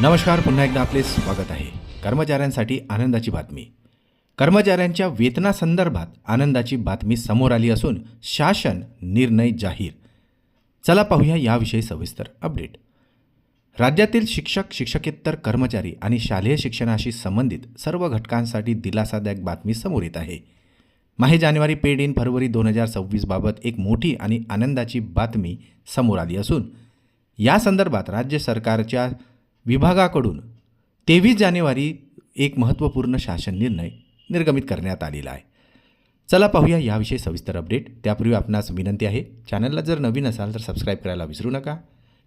नमस्कार पुन्हा एकदा आपले स्वागत आहे. कर्मचाऱ्यांसाठी आनंदाची बातमी. कर्मचाऱ्यांच्या वेतनासंदर्भात आनंदाची बातमी समोर आली असून शासन निर्णय जाहीर. चला पाहूया याविषयी सविस्तर अपडेट. राज्यातील शिक्षक शिक्षकेतर कर्मचारी आणि शालेय शिक्षणाशी संबंधित सर्व घटकांसाठी दिलासादायक बातमी समोर येत आहे. माहे जानेवारी पेड इन फरवरी दोन हजार सव्वीसबाबत एक मोठी आणि आनंदाची बातमी समोर आली असून या संदर्भात राज्य सरकारच्या विभागाकडून तेवीस जानेवारी एक महत्त्वपूर्ण शासन निर्णय निर्गमित करण्यात आलेला आहे. चला पाहूया याविषयी सविस्तर अपडेट. त्यापूर्वी आपणास विनंती आहे चॅनलला जर नवीन असाल तर सबस्क्राईब करायला विसरू नका.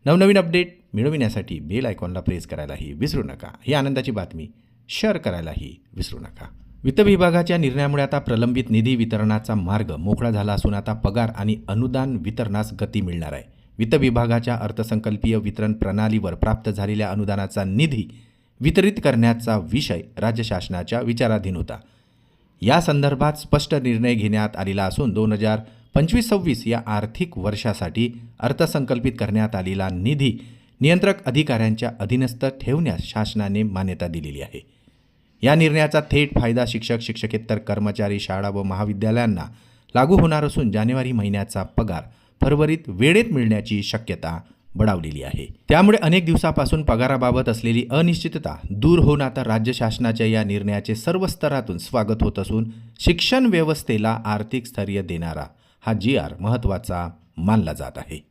नवनवीन अपडेट मिळविण्यासाठी बेल आयकॉनला प्रेस करायलाही विसरू नका. ही आनंदाची बातमी शेअर करायलाही विसरू नका. वित्त विभागाच्या निर्णयामुळे आता प्रलंबित निधी वितरणाचा मार्ग मोकळा झाला असून आता पगार आणि अनुदान वितरणास गती मिळणार आहे. वित्त विभागाच्या अर्थसंकल्पीय वितरण प्रणालीवर प्राप्त झालेल्या अनुदानाचा निधी वितरित करण्याचा विषय राज्य शासनाच्या विचाराधीन होता. या संदर्भात स्पष्ट निर्णय घेण्यात आलेला असून दोन हजार पंचवीस सव्वीस या आर्थिक वर्षासाठी अर्थसंकल्पित करण्यात आलेला निधी नियंत्रक अधिकाऱ्यांच्या अधीनस्थ ठेवण्यास शासनाने मान्यता दिलेली आहे. या निर्णयाचा थेट फायदा शिक्षक शिक्षकेतर कर्मचारी शाळा व महाविद्यालयांना लागू होणार असून जानेवारी महिन्याचा पगार फरवरीत वेळेत मिळण्याची शक्यता बढावलेली आहे. त्यामुळे अनेक दिवसापासून पगाराबाबत असलेली अनिश्चितता दूर होऊन आता राज्य शासनाच्या या निर्णयाचे सर्व स्तरातून स्वागत होत असून शिक्षण व्यवस्थेला आर्थिक स्थैर्य देणारा हा जी आर महत्त्वाचा मानला जात आहे.